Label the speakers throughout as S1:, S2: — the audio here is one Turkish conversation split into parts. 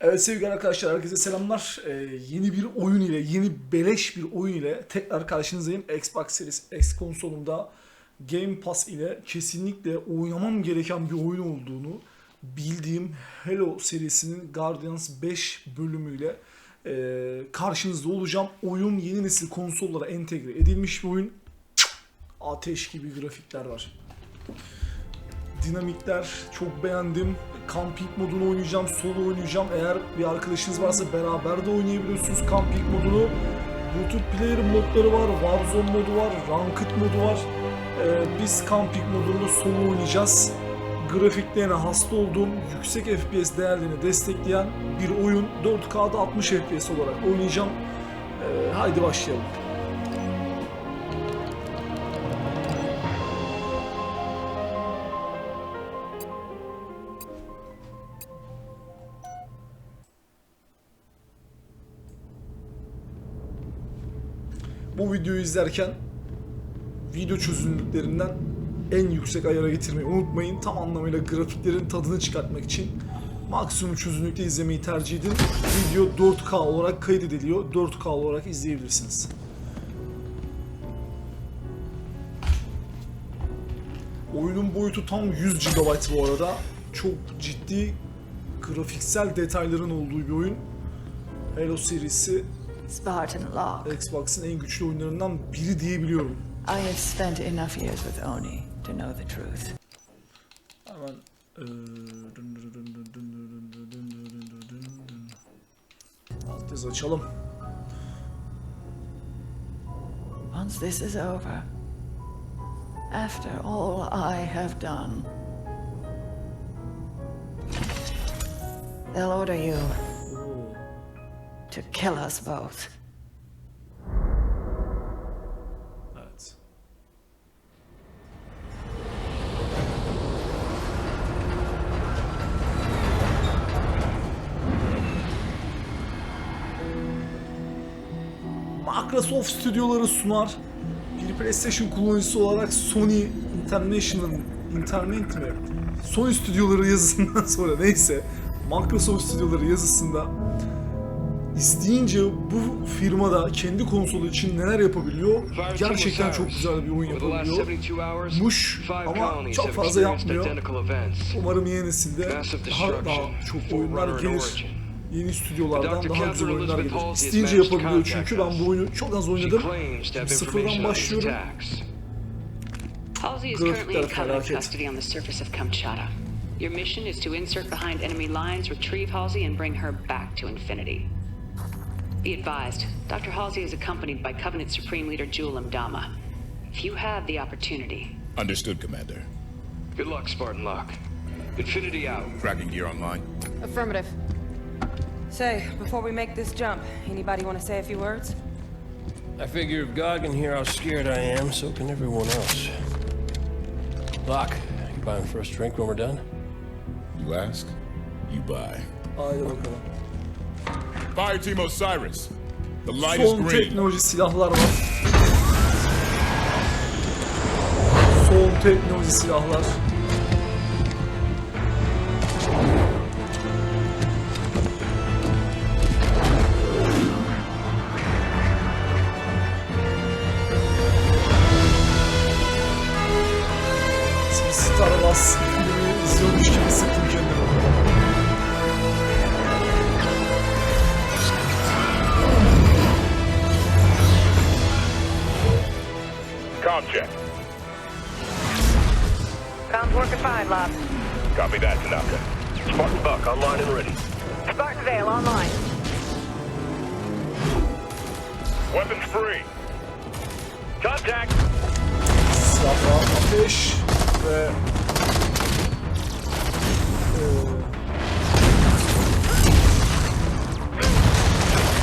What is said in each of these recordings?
S1: Evet sevgili arkadaşlar herkese selamlar. Ee, yeni bir oyun ile, yeni beleş bir oyun ile tekrar karşınızdayım. Xbox Series X konsolumda Game Pass ile kesinlikle oynamam gereken bir oyun olduğunu bildiğim Halo serisinin Guardians 5 bölümüyle e, karşınızda olacağım. Oyun yeni nesil konsollara entegre edilmiş bir oyun. Ateş gibi grafikler var dinamikler çok beğendim. Camping modunu oynayacağım, solo oynayacağım. Eğer bir arkadaşınız varsa beraber de oynayabiliyorsunuz Camping modunu. Multiplayer modları var, Warzone modu var, Ranked modu var. Ee, biz Camping modunda solo oynayacağız. Grafiklerine hasta olduğum, yüksek FPS değerlerini destekleyen bir oyun. 4K'da 60 FPS olarak oynayacağım. Ee, haydi başlayalım. Bu videoyu izlerken video çözünürlüklerinden en yüksek ayara getirmeyi unutmayın. Tam anlamıyla grafiklerin tadını çıkartmak için maksimum çözünürlükte izlemeyi tercih edin. Video 4K olarak kaydediliyor. 4K olarak izleyebilirsiniz. Oyunun boyutu tam 100 GB bu arada. Çok ciddi grafiksel detayların olduğu bir oyun. Halo serisi
S2: Spartan Lock.
S1: Xbox'ın en güçlü oyunlarından biri diyebiliyorum.
S2: I have spent enough years with Oni to know the truth.
S1: Hemen ee, Altyazı açalım.
S2: Once this is over, after all I have done, they'll order you to kill us both.
S1: Microsoft stüdyoları sunar. Bir PlayStation kullanıcısı olarak Sony International Internet mi? Sony stüdyoları yazısından sonra neyse Microsoft stüdyoları yazısında isteyince bu firmada kendi konsolu için neler yapabiliyor? Gerçekten çok güzel bir oyun yapabiliyor. Muş ama çok fazla yapmıyor. Umarım yeni nesilde daha, daha çok oyunlar gelir. Yeni stüdyolardan daha güzel oyunlar gelir. İsteyince yapabiliyor çünkü ben bu oyunu çok az oynadım. Sıfırdan başlıyorum.
S3: Halsey is
S1: Grafikler
S3: currently in Covenant
S1: felaket.
S3: custody on the surface of Kamchatka. Your mission is to insert behind enemy lines, retrieve Halsey, and bring her back to Infinity. Be advised, Dr. Halsey is accompanied by Covenant Supreme Leader Jewel Mdama. If you have the opportunity,
S4: Understood, Commander.
S5: Good luck, Spartan Locke. Infinity out.
S4: Tracking gear online.
S6: Affirmative. Say, before we make this jump, anybody want to say a few words?
S7: I figure if God can hear how scared I am, so can everyone else. Locke, you buying first drink when we're done?
S4: You ask, you buy.
S1: Oh, Haydi bakalım.
S4: Fire Team Osiris. The light is
S1: Son
S4: green.
S1: teknoloji silahlar var. Son teknoloji silahlar. Star Wars filmi izliyormuş gibi
S6: Lob.
S8: Copy that, Tanaka. Spartan Buck online and ready.
S6: Spartan Vale online.
S8: Weapons free. Contact.
S1: Silahlar, ateş ve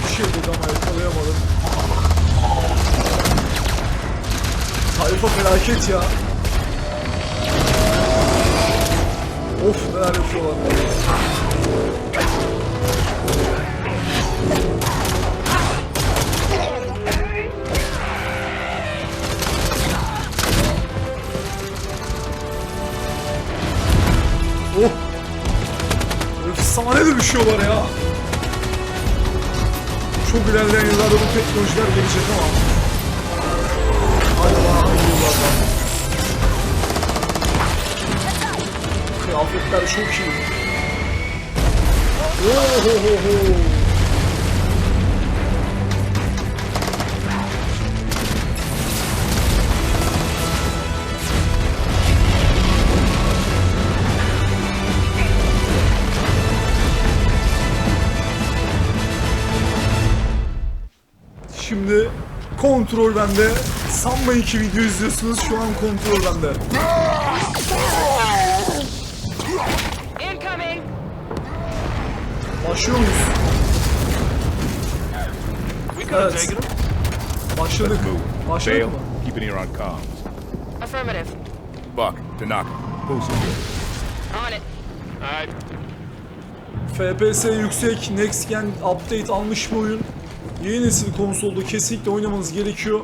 S1: bir şey dedi ama yakalayamadım. Tayfa felaket ya. Oh! Efsane dövüşüyorlar ya. çok ilerleyen yıllarda bu teknolojiler gelecek ama Acaba hangi yıllarda? Kıyafetler çok iyi. Ohohoho. Şimdi kontrol bende. Sanmayın ki video izliyorsunuz. Şu an kontrol bende. Başlıyor muyuz? Evet. Başladık. Başladık mı?
S4: keep an ear on comms.
S6: Affirmative.
S4: Buck, Tanaka, who's here?
S6: On it.
S4: Alright.
S1: FPS yüksek, Next Gen update almış bir oyun. Yeni nesil konsolda kesinlikle oynamanız gerekiyor.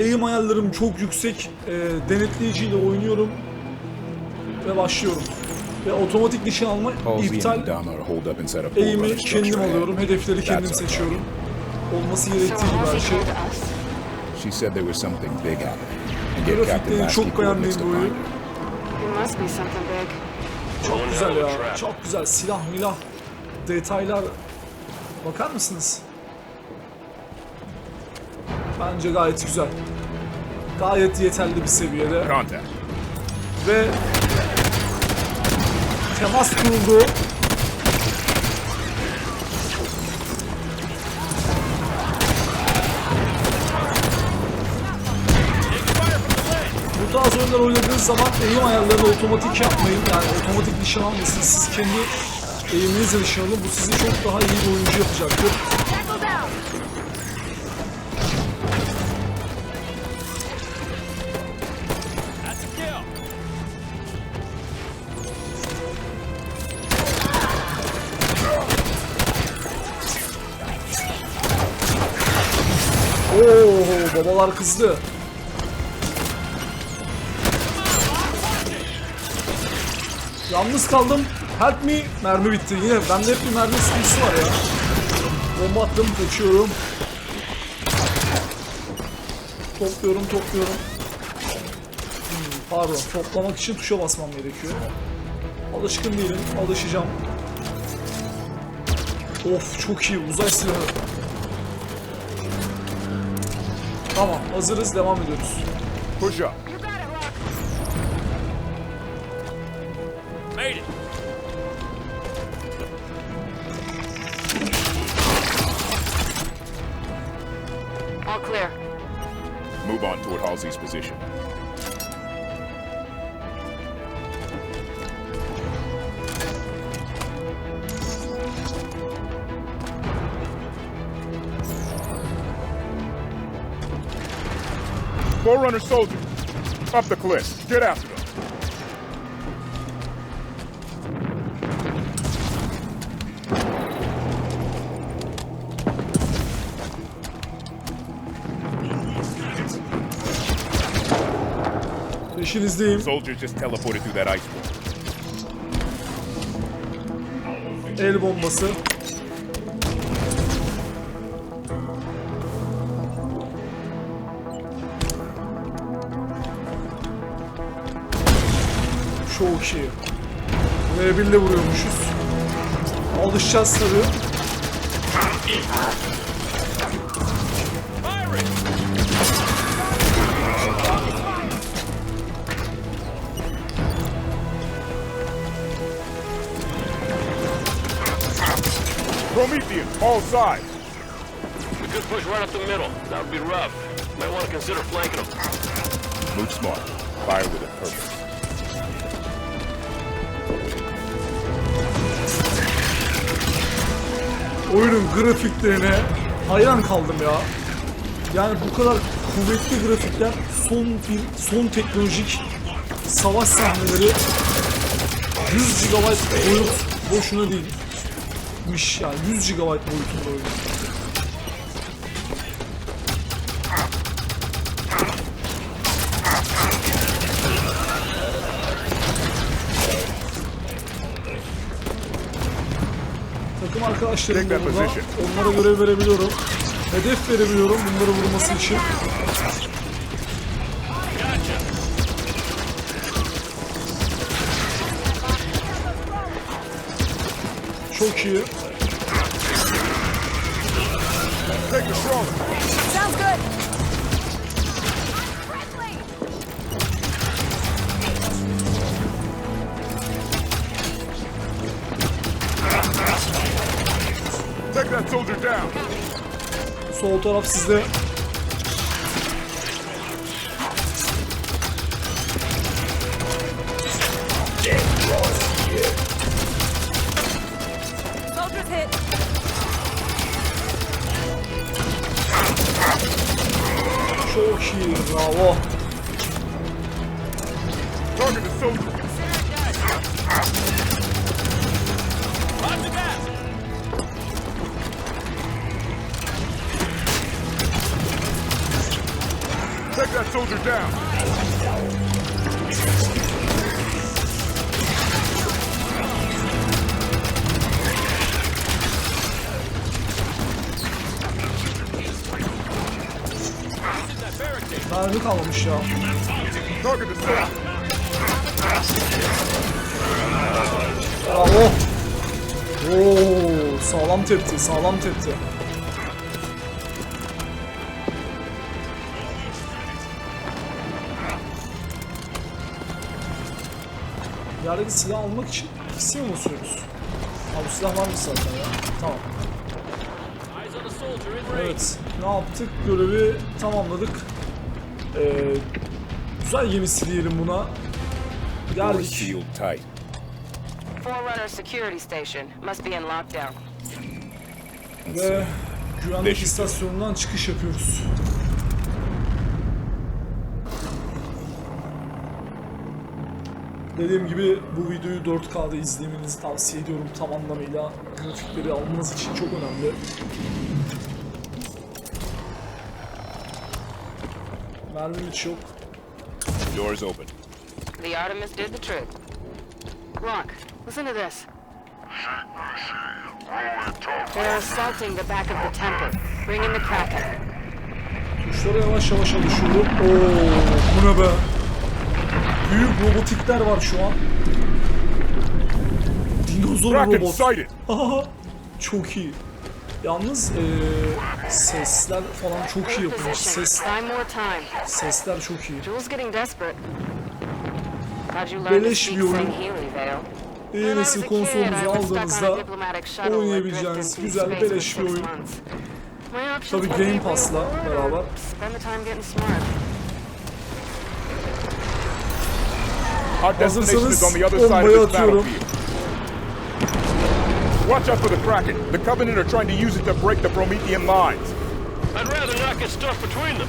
S1: Aim ayarlarım çok yüksek. E, denetleyiciyle oynuyorum. Ve başlıyorum. Ve otomatik nişan alma iptal.
S4: runner
S1: kendim alıyorum. Hedefleri kendim seçiyorum. Olması gerektiği gibi her şey.
S4: She said there was something big out there. And get Captain
S1: Grafikleri
S4: Lasky
S1: çok
S4: coordinates
S3: big.
S1: Çok güzel ya. Çok güzel. Silah milah. Detaylar. Bakar mısınız? Bence gayet güzel. Gayet yeterli bir seviyede.
S4: Contact.
S1: Ve temas kuruldu. Bu tarz oyunlar oynadığınız zaman eğim ayarlarını otomatik yapmayın. Yani otomatik nişan almasın. Siz kendi eğiminizle nişan alın. Bu sizi çok daha iyi bir oyuncu yapacaktır. Babalar kızdı. Yalnız kaldım. Help me. Mermi bitti. Yine bende hep bir mermi sıkıntısı var ya. Bomba attım, kaçıyorum. Topluyorum, topluyorum. Hmm, pardon, toplamak için tuşa basmam gerekiyor. Alışkın değilim, alışacağım. Of, çok iyi. Uzay silahı. Tamam, hazırız. Devam ediyoruz.
S4: Push up.
S7: Made it.
S3: All clear.
S4: Move on toward Halsey's position. Forerunner soldiers, up the cliff. Get after them.
S1: Peşinizdeyim.
S4: Soldiers just teleported through that ice wall.
S1: El bombası. Çok iyi. V1 ile vuruyormuşuz. Alışacağız tabii.
S4: Prometheus, all sides.
S7: We could push right up the middle. That would be rough. Might want to consider flanking them.
S4: Move smart. Fire with a purpose.
S1: Oyunun grafiklerine hayran kaldım ya. Yani bu kadar kuvvetli grafikler, son bir son teknolojik savaş sahneleri 100 GB boyut boşuna değilmiş yani 100 GB boyutunda oyun. Arkadaşlarım arkadaşlarım
S4: Take
S1: da
S4: that
S1: burada.
S4: position.
S1: Onlara görev verebiliyorum. Hedef verebiliyorum bunları vurması için. Çok iyi.
S4: Stroller.
S6: Sounds good.
S1: Sol taraf sizde.
S6: Soldiers hit.
S1: Çok iyi. Bravo.
S4: Target the soldier. Take that soldier down.
S1: Mermi kalmamış ya.
S4: Target the soldier.
S1: Bravo. Oo, sağlam tepti, sağlam tepti. Yerdeki silah almak için ikisini mi basıyoruz? Ha bu silah varmış zaten ya. Tamam. Evet, ne yaptık? Görevi tamamladık. Ee, güzel gemisi diyelim buna. Geldik.
S4: tight.
S6: Forerunner security station. Must be in lockdown.
S1: Ve güvenlik istasyonundan çıkış yapıyoruz. Dediğim gibi bu videoyu 4K'da izlemenizi tavsiye ediyorum tam anlamıyla. Grafikleri almanız için çok önemli. Mermim hiç yok.
S4: Doors open.
S6: The Artemis did the trick. Look, listen to this. They're assaulting the back of the temple. Bring in the Kraken.
S1: Tuşlara yavaş yavaş alışıyorum. Oo, bu ne be? Büyük robotikler var şu an. Dinozor robot. Aha, çok iyi. Yalnız eee, sesler falan çok iyi yapılmış. Ses, sesler çok iyi. Beleş bir oyun.
S6: Sangheili, Vale?
S1: İyi
S6: When I
S1: nesil
S6: a
S1: aldığınızda oynayabileceğiniz güzel beleş bir oyun. Tabii Game Pass'la beraber. Hazırsanız
S4: is on the other side
S1: bombayı atıyorum.
S4: battlefield. Watch out for the Kraken. The Covenant are trying to use it to break the Promethean lines.
S5: I'd rather not get stuck between them.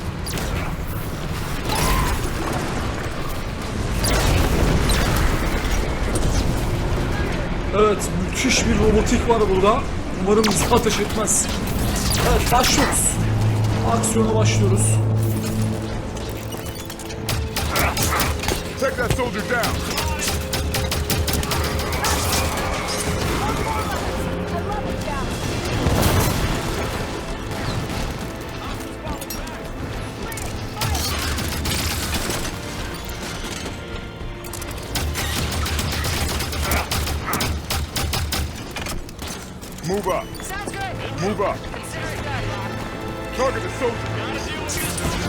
S1: Evet, müthiş bir robotik var burada. Umarım bizi ateş etmez. Evet, başlıyoruz. Aksiyona başlıyoruz.
S4: That soldier down. Move up.
S6: Sounds good.
S4: Move up.
S6: Consider it done, Locke.
S4: Target the soldier.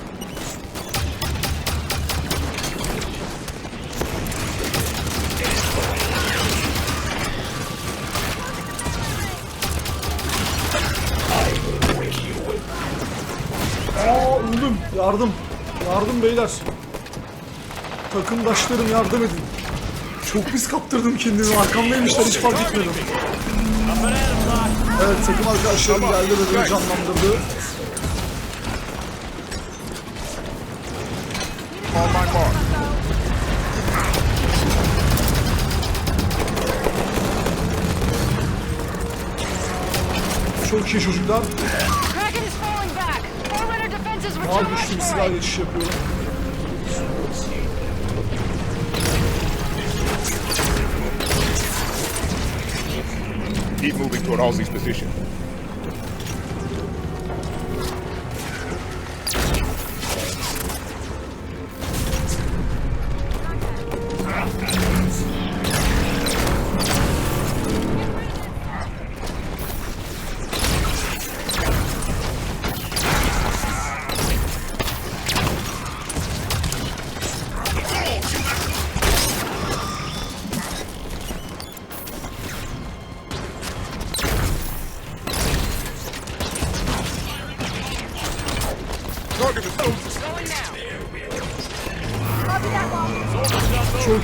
S1: Yardım. Yardım beyler. Takımdaşlarım yardım edin. Çok pis kaptırdım kendimi. Arkamdaymışlar hiç fark etmedim. Evet takım arkadaşlarım geldi ve beni canlandırdı. Çok iyi çocuklar. Daha güçlü bir silah geçiş yapıyorum.
S4: Keep moving toward Halsey's position.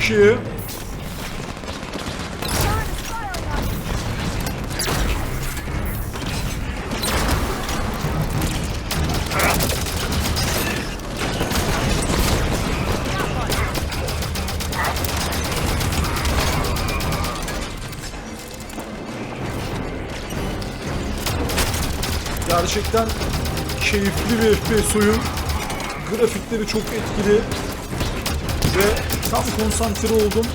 S1: Çok. Gerçekten keyifli bir FPS oyun. Grafikleri çok etkili ve tam konsantre oldum.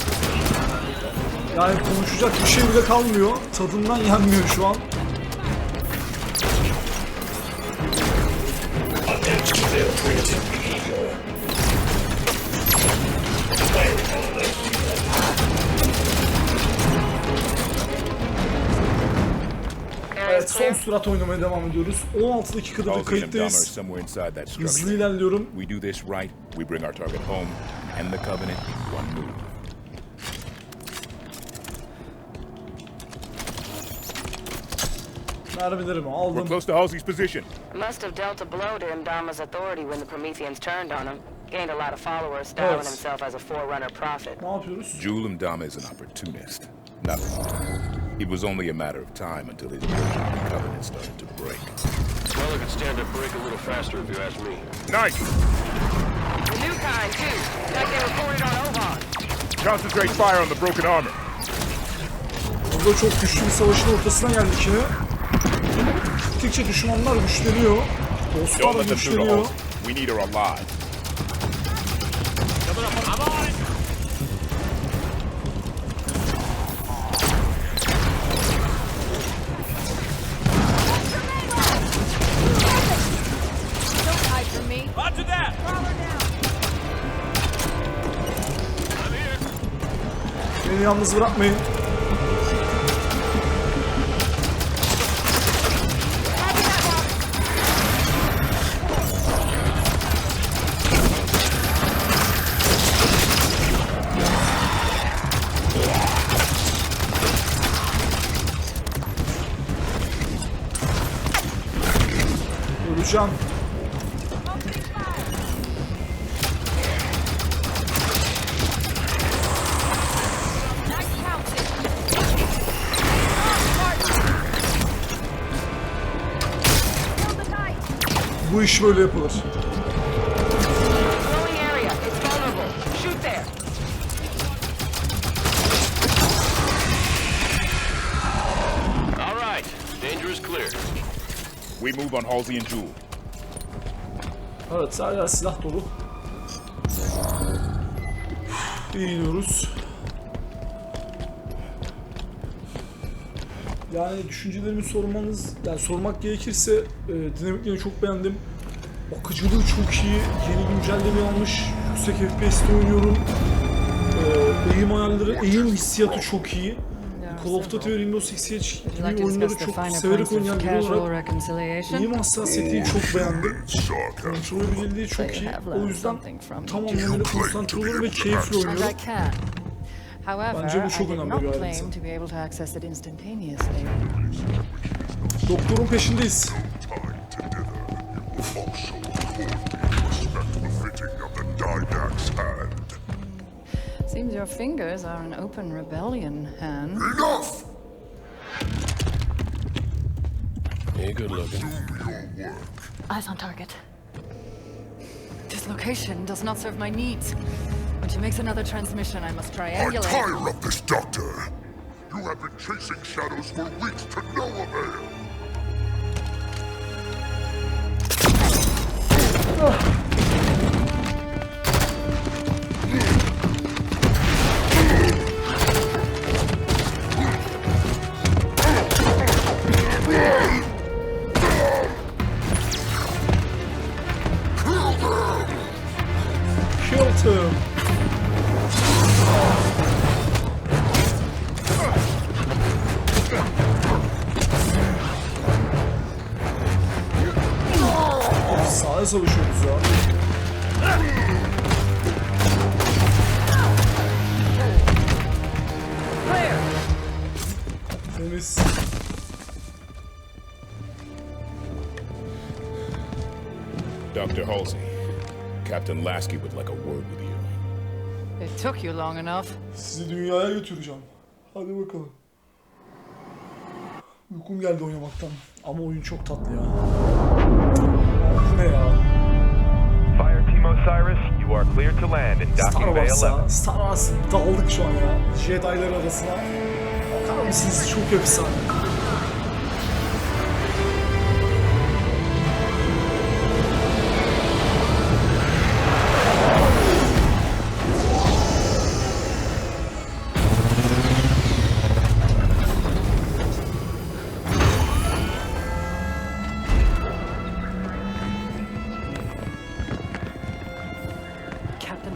S1: Yani konuşacak bir şey bile kalmıyor. Tadından yenmiyor şu an. Evet son sürat oynamaya devam ediyoruz. 16 dakikada bir
S4: Halsey and Dahmer are
S1: kayıttayız. Hızlı ilerliyorum.
S4: We do this right, we bring our target home, and the Covenant in one move.
S1: Mermilerimi
S4: We're
S1: aldım.
S4: close to Halsey's position.
S6: Must have dealt a blow to Imdama's authority when the Prometheans turned on him. Gained a lot of followers, styling
S1: Evet.
S6: himself as a forerunner prophet.
S1: Ne yapıyoruz?
S4: Jewel Mdama is an opportunist, not a leader. It was only a matter of time until his vision of the Covenant started to break.
S5: Well, I could stand to break a little faster if you ask me.
S4: Nice!
S6: Kind, too. Like they reported on Oban.
S4: Concentrate fire on the broken armor.
S1: Burada çok güçlü bir savaşın ortasına geldik yine. Gittikçe düşmanlar güçleniyor. Dostlar güçleniyor.
S4: We need her alive.
S1: Yalnız bırakmayın. Bu iş böyle yapılır.
S6: Glowing area. It's vulnerable. Shoot there.
S5: All right, danger is clear.
S4: We move on Halsey and Jewel.
S1: Evet hala silah dolu. İyi gidiyoruz. Yani düşüncelerimi sormanız, yani sormak gerekirse e, dinamiklerini çok beğendim. Akıcılığı çok iyi, yeni güncelleme almış, yüksek FPS'te oynuyorum. E, eğim ayarları, eğim hissiyatı çok iyi. Call of Duty ve Rainbow Six Siege gibi oyunları çok severek oynayan biri olarak eğim hassasiyetini çok beğendim. Kontrolabilirliği çok
S9: So you
S1: iyi. O yüzden tam anlamıyla konsantre oluyorum ve keyifli oynuyorum.
S9: I can. However,
S1: Bence bu
S9: I
S1: çok
S9: did
S1: önemli
S9: not
S1: bir
S9: claim to be able to access it instantaneously.
S1: Doktorun peşindeyiz.
S9: Seems your fingers are an open rebellion, Han.
S7: Yeah, good looking.
S9: Eyes on target. This location does not serve my needs. She makes another transmission. I must triangulate.
S10: I'm tired of this, Doctor. You have been chasing shadows for weeks to no avail.
S4: Captain Lasky would like a word with you.
S9: It took you long enough.
S1: Sizi dünyaya götüreceğim. Hadi bakalım. Uykum geldi oynamaktan. Ama oyun çok tatlı ya. Bu ne ya?
S8: Fire Team Osiris, you are cleared to land in
S1: Star
S8: Docking Bay
S1: Wars
S8: 11.
S1: ya. Star Wars daldık şu an ya. Jedi'lar arasına. Bakar mısınız? Çok efsane.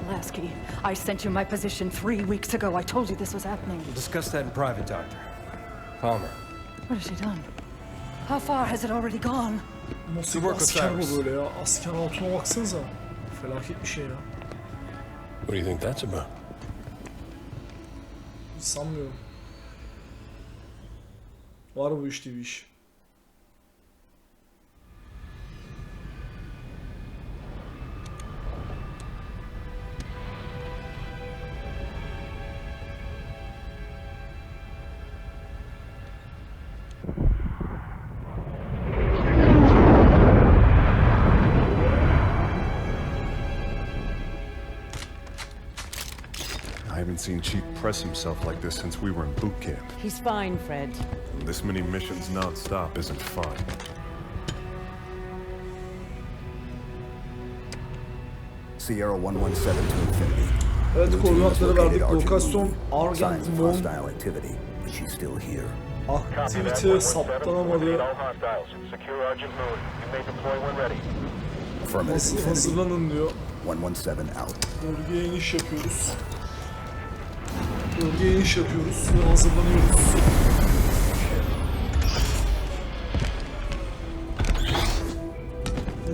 S9: Lasky, I sent you my position three weeks ago. I told you this was happening.
S10: Discuss that in private, Doctor.
S7: Palmer.
S9: What has she done? How far has it already gone?
S1: Nasıl bir asker bu böyle ya? Asker altına baksanıza. Felaket bir şey ya.
S7: What do you think that's about?
S1: Sanmıyorum. Var bu işte bir iş.
S11: I haven't seen Chief press himself like this since we were in boot camp.
S6: He's fine, Fred.
S11: This many missions non-stop isn't fun.
S12: Sierra 117 to Infinity.
S1: Evet koordinatları verdik. Lokasyon Argent
S12: Mon.
S1: Aktivite saptanamadı. Nasıl hazırlanın diyor.
S12: 117 out.
S1: Bölgeye iniş yapıyoruz. Bölgeye iniş yapıyoruz ve hazırlanıyoruz.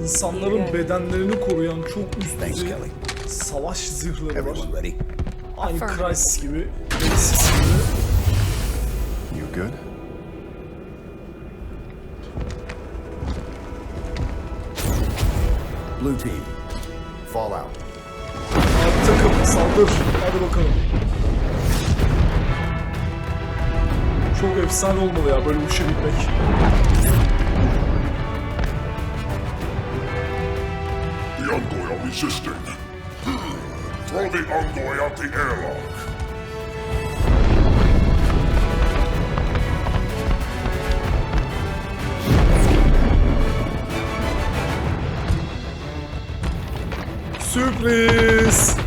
S1: İnsanların bedenlerini koruyan çok üst düzey savaş zırhları var. Aynı Crysis gibi, Genesis gibi.
S11: You good?
S12: Blue team, fall out.
S1: Abi takım saldır. Hadi bakalım. Çok efsane olmalı ya böyle uçabilmek.
S4: The Envoy are resisting. Throw the Envoy out the airlock.
S1: Sürpriz.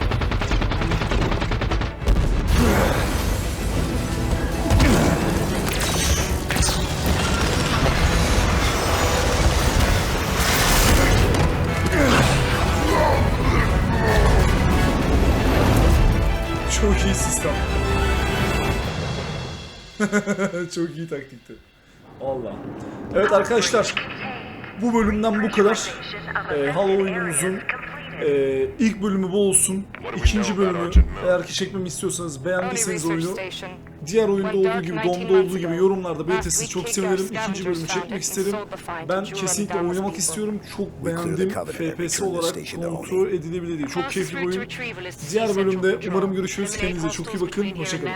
S1: İyi sistem. Çok iyi taktikti. Valla. Evet arkadaşlar. Bu bölümden bu kadar. Ee, Halo oyunumuzun ee, ilk bölümü bu olsun. İkinci bölümü eğer ki çekmemi istiyorsanız beğendiyseniz oyunu diğer oyunda olduğu gibi, Dom'da olduğu gibi yorumlarda belirtirseniz çok sevinirim. İkinci bölümü çekmek isterim. Ben kesinlikle oynamak istiyorum. Çok beğendim. FPS olarak kontrol edilebilir değil. Çok keyifli bir oyun. Diğer bölümde umarım görüşürüz. Kendinize çok iyi bakın. Hoşçakalın.